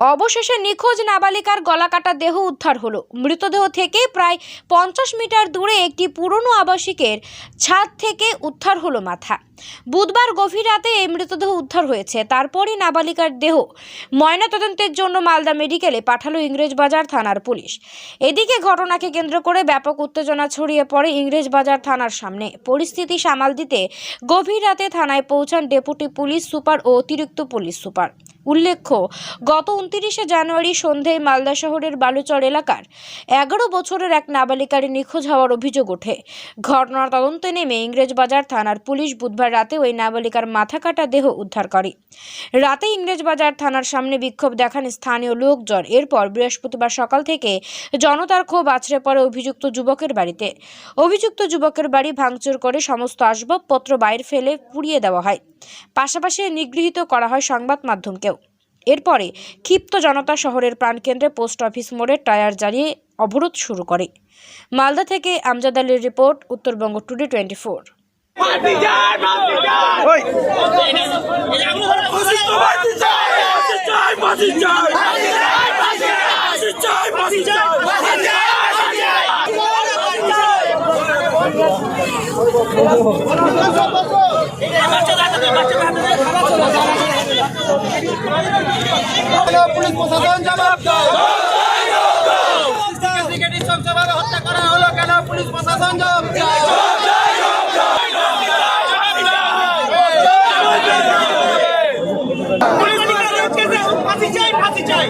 অবশেষে নিখোঁজ নাবালিকার গলাকাটা দেহ উদ্ধার হলো। মৃতদেহ থেকে প্রায় পঞ্চাশ মিটার দূরে একটি পুরনো আবাসিকের ছাদ থেকে উদ্ধার হলো মাথা। বুধবার গভীর রাতে এই মৃতদেহ উদ্ধার হয়েছে। তারপরই নাবালিকার দেহ ময়নাতদন্তের জন্য মালদা মেডিকেলে পাঠালো ইংরেজবাজার থানার পুলিশ। এদিকে ঘটনাকে কেন্দ্র করে ব্যাপক উত্তেজনা ছড়িয়ে পড়ে ইংরেজবাজার থানার সামনে। পরিস্থিতি সামাল দিতে গভীর রাতে থানায় পৌঁছান ডেপুটি পুলিশ সুপার ও অতিরিক্ত পুলিশ সুপার। উল্লেখ্য, গত উনত্রিশে জানুয়ারি সন্ধ্যায় মালদা শহরের বালুচর এলাকার এগারো বছরের এক নাবালিকার নিখোঁজ হওয়ার অভিযোগ ওঠে। ঘটনার তদন্তে নেমে ইংরেজবাজার থানার পুলিশ বুধবার রাতে ওই নাবালিকার মাথা কাটা দেহ উদ্ধার করে। রাতে ইংরেজবাজার থানার সামনে বিক্ষোভ দেখান স্থানীয় লোকজন। এরপর বৃহস্পতিবার সকাল থেকে জনতার ক্ষোভ আছড়ে পড়ে অভিযুক্ত যুবকের বাড়িতে। অভিযুক্ত যুবকের বাড়ি ভাঙচুর করে সমস্ত আসবাবপত্র বাইরে ফেলে পুড়িয়ে দেওয়া হয়। পাশাপাশি নিগৃহীত করা হয় সংবাদ মাধ্যমকেও। এরপরে ক্ষিপ্ত জনতা শহরের প্রাণকেন্দ্রে পোস্ট অফিস মোড়ে টায়ার জ্বালিয়ে অবরোধ শুরু করে। মালদা থেকে আমজাদ আলীর report, Uttarbanga today twenty four. Police প্রশাসন জবাব দাও। হত্যা করা হলো কেন? পুলিশ প্রশাসন জবাব দাও। ফাঁসি চাই ফাঁসি চাই।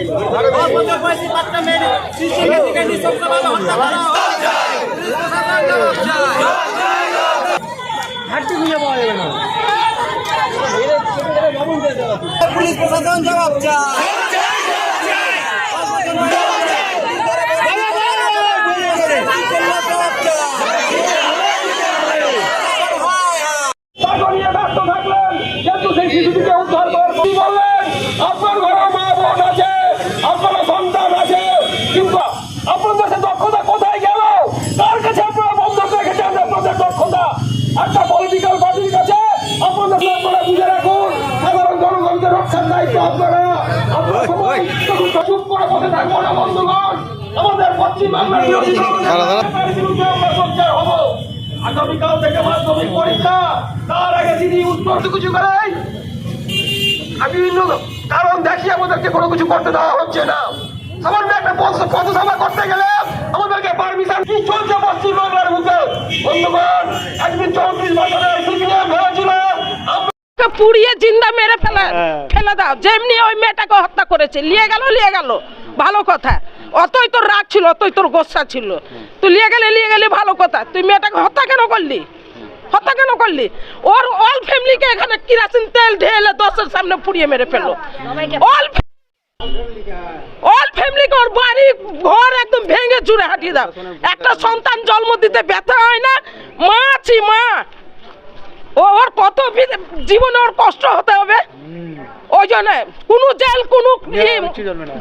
ঠিক ঠিক কাজ পুলিশ প্রশাসন জবাব চায় টাকা নিয়ে ব্যস্ত থাকলেন কিন্তু সেই শিশুটিকে উদ্ধার করার কি বললেন আপনার ঘরে মা বোন আছে আপনার সন্তান আছে কিন্তু আপনার কাছে দক্ষতা কোথায় গেল তার কাছে আপনারা বন্ধক রেখেছেন আপনাদের দক্ষতা একটা পলিটিক্যাল পার্টির কাছে আপনাদের আপনারা বুঝে রাখুন সাধারণ জনগণকে রক্ষার দায়িত্ব আপনারা আপনারা সবাই চুপ করে বসে থাকব না বন্ধুগণ আমাদের আগামীকাল থেকে মাধ্যমিক পরীক্ষা তার আগে তিনি উত্তর কিছু করেন আমি কারণ দেখি আমাদেরকে কোনো কিছু করতে দেওয়া হচ্ছে না। সামান্য একটা পথ- পথসভা করতে গেলে আমাদেরকে পারমিশন কি চলছে পশ্চিম বাংলার বুকে? বন্ধুগণ একদিন চৌত্রিশ বছরের সিপিএম হয়েছিল। পুড়িয়ে জিন্দা মেরে ফেলে ফেলে দাও। যেমনি ওই মেয়েটাকে হত্যা করেছে নিয়ে গেল নিয়ে গেল। ভালো কথা। অতই তোর রাগ ছিল, অতই তোর গোসা ছিল। তুই নিয়ে গেলে, নিয়ে গেলি, ভালো কথা। তুই মেয়েটাকে হত্যা কেন করলি? হত্যা কেন করলি? ওর অল ফ্যামিলিকে এখানে কিরাসিন তেল ঢেলে দশের সামনে পুড়িয়ে মেরে ফেলল। অল অল ফ্যামিলিকে ওর বাড়ি, ঘর একদম ভেঙে চুরে হাঁটিয়ে একটা সন্তান জন্ম দিতে ব্যথা হয় না? মা ওর কত জীবনে ওর কষ্ট হতে হবে? ওই জন্য কোনো জেল কোনো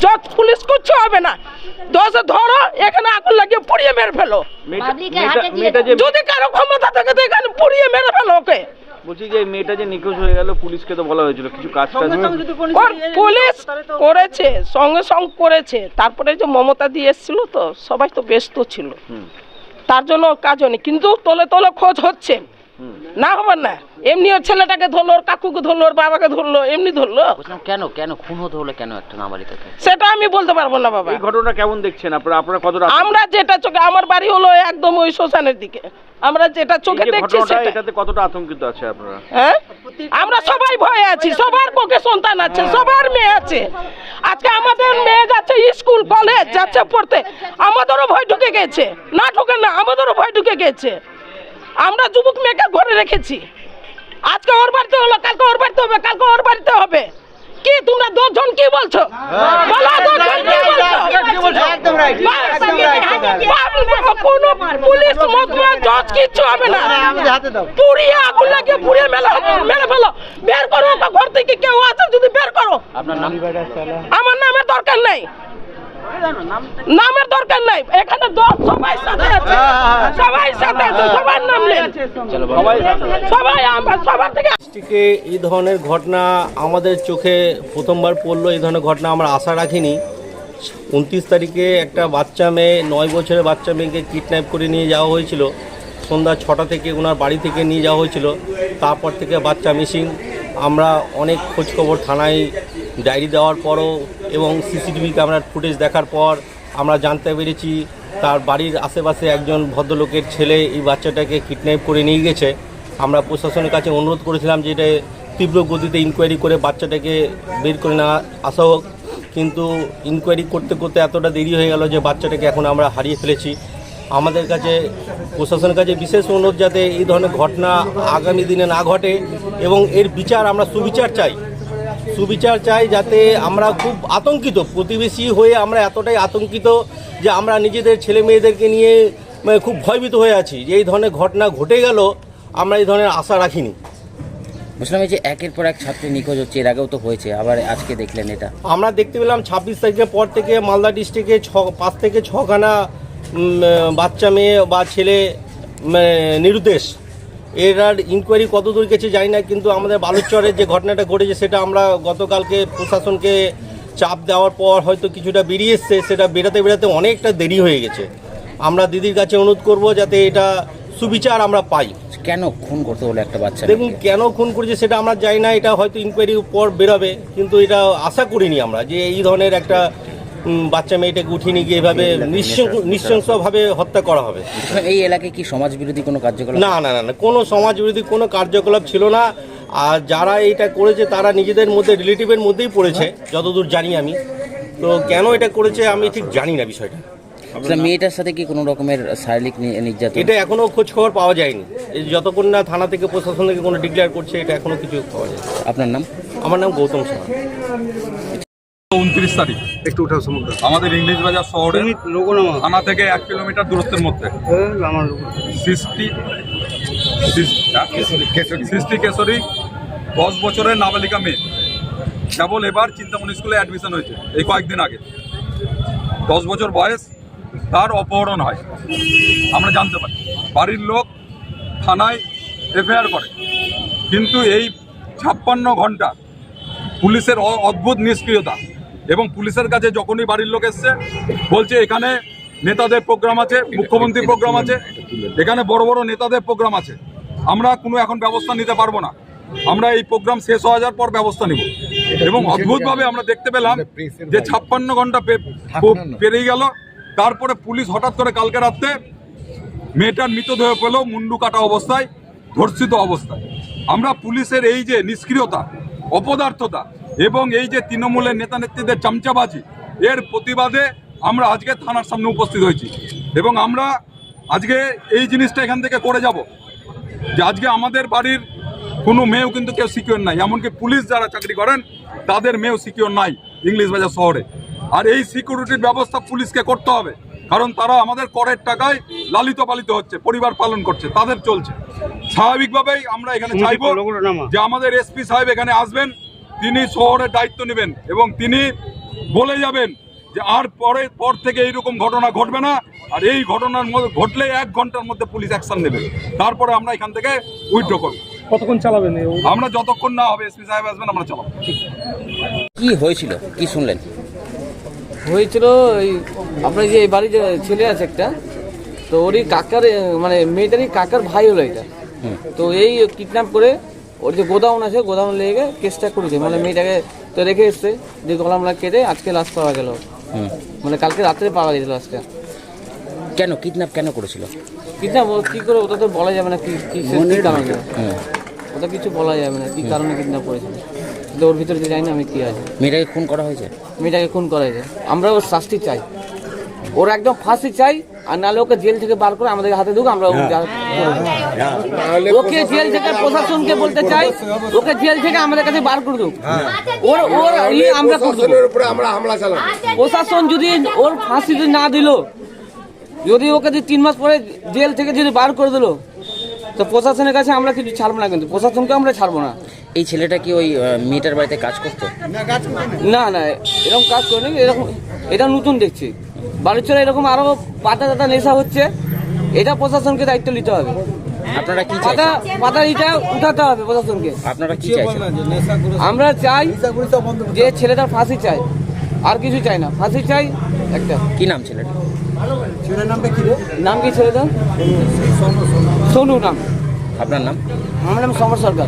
জজ পুলিশ কিচ্ছু হবে না। দশ ধরো এখানে আগুন লাগিয়ে পুড়িয়ে মেরে ফেলো। মেয়েটা মেয়েটা যে যদি কারও ক্ষমতা থাকে তো এখানে পুড়িয়ে মেরে ফেলো ওকে। বলছি যে মেয়েটা যে নিখোঁজ হয়ে গেল পুলিশকে তো বলা হয়েছিল কিছু কাজ পুলিশ করেছে সঙ্গে সঙ্গে করেছে। তারপরে যে মমতা দিয়ে এসেছিল তো সবাই তো ব্যস্ত ছিল। তার জন্য কাজ হয়নি কিন্তু তলে তলে খোঁজ হচ্ছে। না হবে না। এমনি ওর ছেলেটাকে ধরলো ওর কাকুকে ধরলো ওর বাবাকে ধরলো এমনি ধরলো। বলছিলাম কেন কেন খুন হতে হলো কেন একটা নাবালিকাকে সেটা আমি বলতে পারব না বাবা। এই ঘটনা কেমন দেখছেন? আপনারা আপনারা কতটা আমরা যেটা চোখে আমার বাড়ি হলো একদম ওই শ্মশানের দিকে। আমরা যেটা চোখে দেখছি সেটা এটাতে কতটা আতঙ্কিত আছে আপনারা? হ্যাঁ? আমরা সবাই ভয়ে আছি সবার পক্ষে সন্তান আছে সবার মেয়ে আছে। আজকে আমাদের মেয়ে যাচ্ছে স্কুল কলেজ যাচ্ছে পড়তে। আমাদেরও ভয় ঢুকে গেছে। না ঢুকে না আমাদেরও ভয় ঢুকে গেছে। আমরা যুবক মেয়েকে ঘরে রেখেছি। আজকে ওর বাড়িতে হলো কালকে ওর বাড়িতে হবে কালকে ওর বাড়িতে হবে। কি তোমরা দশজন কি বলছো? বলো দশজন কি। কোনো পুলিশ মতলব জজ কিচ্ছু হবে না। আমাদের হাতে দাও। পুড়িয়ে আগুন লাগিয়ে পুড়িয়ে মেলে মেরে ফেলো। বের করো ঘর থেকে কেউ আছে যদি বের করো। আমার নামের দরকার নাই। নামের দরকার নাই। এখানে দশ সবাই সাথে আছে। সবাই সাথে আছে সবার নাম নেন। সবাই আমরা সবার থেকে ডিস্ট্রিক্টে এই ধরনের ঘটনা আমাদের চোখে প্রথমবার পড়ল এই ধরনের ঘটনা আমরা আশা রাখিনি। উনত্রিশ তারিখে একটা বাচ্চা মেয়ে নয় বছরের বাচ্চা মেয়েকে কিডন্যাপ করে নিয়ে যাওয়া হয়েছিল। সন্ধ্যা ছটা থেকে ওনার বাড়ি থেকে নিয়ে যাওয়া হয়েছিল। তারপর থেকে বাচ্চা মিসিং আমরা অনেক খোঁজখবর থানায় ডায়েরি দেওয়ার পরও এবং সিসিটিভি ক্যামেরার ফুটেজ দেখার পর আমরা জানতে পেরেছি তার বাড়ির আশেপাশে একজন ভদ্রলোকের ছেলে এই বাচ্চাটাকে কিডন্যাপ করে নিয়ে গেছে। আমরা প্রশাসনের কাছে অনুরোধ করেছিলাম যে এটা তীব্র গতিতে ইনকোয়ারি করে বাচ্চাটাকে বের করে না আসা হোক। কিন্তু ইনকোয়ারি করতে করতে এতটা দেরি হয়ে গেল যে বাচ্চাটাকে এখন আমরা হারিয়ে ফেলেছি। আমাদের কাছে প্রশাসনের কাছে বিশেষ অনুরোধ যাতে এই ধরনের ঘটনা আগামী দিনে না ঘটে এবং এর বিচার আমরা সুবিচার চাই। সুবিচার চাই যাতে আমরা খুব আতঙ্কিত প্রতিবেশী হয়ে আমরা এতটাই আতঙ্কিত যে আমরা নিজেদের ছেলে মেয়েদেরকে নিয়ে মানে খুব ভয়ভীত হয়ে আছি যে এই ধরনের ঘটনা ঘটে গেল আমরা এই ধরনের আশা রাখিনি। বুঝলাম এই যে একের পর এক ছাত্রী নিখোঁজ হচ্ছে এর আগেও তো হয়েছে আবার আজকে দেখলেন এটা। আমরা দেখতে পেলাম ছাব্বিশ তারিখের পর থেকে মালদা ডিস্ট্রিক্টে ছ পাঁচ থেকে ছখানা বাচ্চা মেয়ে বা ছেলে নিরুদ্দেশ। এরার ইনকোয়ারি কত দূর গেছে জানি না কিন্তু আমাদের বালুচরের যে ঘটনাটা ঘটেছে সেটা আমরা গতকালকে প্রশাসনকে চাপ দেওয়ার পর হয়তো কিছুটা বেরিয়ে এসছে সেটা বেরাতে বেরাতে অনেকটা দেরি হয়ে গেছে। আমরা দিদির কাছে অনুরোধ করব যাতে এটা সুবিচার আমরা পাই। কেন খুন করতে হলো একটা বাচ্চা দেখুন কেন খুন করেছে সেটা আমরা জানি না এটা হয়তো ইনকোয়ারির পর বেরোবে কিন্তু এটা আশা করিনি আমরা যে এই ধরনের একটা বাচ্চা মেয়েটাকে উঠিয়ে নিয়ে গিয়ে এভাবে নিঃশং- নৃশংসভাবে হত্যা করা হবে। এই এলাকায় কি সমাজ বিরোধী কোনো কার্যকলাপ? না না না না কোনো সমাজ বিরোধী কোনো কার্যকলাপ ছিল না। আর যারা এটা করেছে তারা নিজেদের মধ্যে রিলেটিভের মধ্যেই পড়েছে যতদূর জানি আমি। তো কেন এটা করেছে আমি ঠিক জানি না বিষয়টা। মেয়েটার সাথে কি কোনো রকমের শারীরিক নির্যাতন? এটা এখনও খোঁজ খবর পাওয়া যায়নি। যতক্ষণ না থানা থেকে প্রশাসন থেকে কোনো ডিক্লেয়ার করছে এটা এখনও কিছু পাওয়া যায় আপনার নাম? আমার নাম গৌতম সাহা। উনত্রিশ তারিখ। একটু উঠাও আমাদের ইংলিশ বাজার শহরে থানা থেকে এক কিলোমিটার দূরত্বের মধ্যে। সৃষ্টি সৃষ্টি কেশরী দশ বছরের নাবালিকা মেয়ে। কেবল এবার চিন্তামণি স্কুলে অ্যাডমিশন হয়েছে এই কয়েকদিন আগে। দশ বছর বয়স তার অপহরণ হয়। আমরা জানতে পারি। বাড়ির লোক থানায় এফআইআর করে। কিন্তু এই ছাপ্পান্ন ঘণ্টা পুলিশের অ- অদ্ভুত নিষ্ক্রিয়তা এবং পুলিশের কাছে যখনই বাড়ির লোক এসছে, বলছে এখানে নেতাদের প্রোগ্রাম আছে, মুখ্যমন্ত্রীর প্রোগ্রাম আছে, এখানে বড় বড় নেতাদের প্রোগ্রাম আছে। আমরা কোনো এখন ব্যবস্থা নিতে পারব না। আমরা এই প্রোগ্রাম শেষ হওয়া যাওয়ার পর ব্যবস্থা নিব। এবং অদ্ভুতভাবে আমরা দেখতে পেলাম যে ছাপ্পান্ন ঘণ্টা পেরিয়ে গেল। তারপরে পুলিশ হঠাৎ করে কালকে রাত্রে মেয়েটার মৃতদেহ পেল মুন্ডু কাটা অবস্থায়, ধর্ষিত অবস্থায়। আমরা পুলিশের এই যে নিষ্ক্রিয়তা, অপদার্থতা এবং এই যে তৃণমূলের নেতা নেত্রীদের চামচাবাজি এর প্রতিবাদে আমরা আজকে থানার সামনে উপস্থিত হয়েছি। এবং আমরা আজকে এই জিনিসটা এখান থেকে করে যাব যে আজকে আমাদের বাড়ির কোনো মেয়েও কিন্তু কেউ সিকিওর নাই। এমনকি পুলিশ যারা চাকরি করেন তাদের মেয়েও সিকিওর নাই ইংলিশ বাজার শহরে। আর এই সিকিউরিটির ব্যবস্থা পুলিশকে করতে হবে কারণ তারা আমাদের করের টাকায় লালিত পালিত হচ্ছে পরিবার পালন করছে তাদের চলছে। স্বাভাবিকভাবেই আমরা এখানে চাইব যে আমাদের এসপি সাহেব এখানে আসবেন তিনি শহরের দায়িত্ব নেবেন এবং তিনি বলে যাবেন যে আর পরে পর থেকে এইরকম ঘটনা ঘটবে না। আর এই ঘটনার মধ্যে ঘটলে এক ঘণ্টার মধ্যে পুলিশ অ্যাকশন নেবে। তারপরে আমরা এখান থেকে উইথড্র করব। কতক্ষণ চালাবেন আমরা যতক্ষণ না হবে এসপি সাহেব আসবেন আমরা চালাবো। কি হয়েছিল? কি শুনলেন? হয়েছিল এই আপনার যে এই বাড়ির যে ছেলে আছে একটা তো ওরই কাকার মানে মেয়েটারই কাকার ভাই হলো এটা। তো এই কিডন্যাপ করে ওর যে গোদাউন আছে গোদাউন লেগে কেসটা করেছে। মানে মেয়েটাকে তো রেখে এসছে। যে গলামলা কেটে আজকে লাশ পাওয়া গেল। মানে কালকে রাত্রে পাওয়া গেছিল লাশটা কেন? কিডন্যাপ কেন করেছিল? কিডন্যাপ কী করে ওটা তো বলা যাবে না কি কি কারণে ওটা কিছু বলা যাবে না কি কারণে কিডন্যাপ করেছিল। ওর ভিতরে যে জানি না আমি কি আছে। মেয়েটাকে খুন করা হয়েছে? মেয়েটাকে খুন করা হয়েছে। আমরা ওর শাস্তি চাই। ওর একদম ফাঁসি চাই আর নাহলে ওকে জেল থেকে বার করে আমাদের হাতে দেবো আমরা ওকে ওকে জেল থেকে প্রশাসনকে বলতে চাই ওকে জেল থেকে আমাদের কাছে বার করে দুক ওর ওর ই আমরা প্রশাসন যদি ওর ফাঁসি যদি না দিল যদি ওকে যদি তিন মাস পরে জেল থেকে যদি বার করে দিল তো প্রশাসনের কাছে আমরা কিছু ছাড়বো না কিন্তু প্রশাসনকে আমরা ছাড়বো না। এই ছেলেটা কি ওই মেয়েটার বাড়িতে কাজ করতো? না না এরকম কাজ করেনি এরকম এটা নতুন দেখছি। চলে এরকম আরও পাতা টাতা নেশা হচ্ছে এটা প্রশাসনকে দায়িত্ব নিতে হবে। আপনারা কি পাতা পাতা এটা উঠাতে হবে প্রশাসনকে। আপনারা কি চাইছেন? আমরা চাই যে ছেলেটার ফাঁসি চাই আর কিছু চাই না। ফাঁসি চাই একটা। কি নাম ছেলেটা নাম কি ছেলেটার? সোনু নাম। আপনার নাম? আমার নাম সমর সরকার।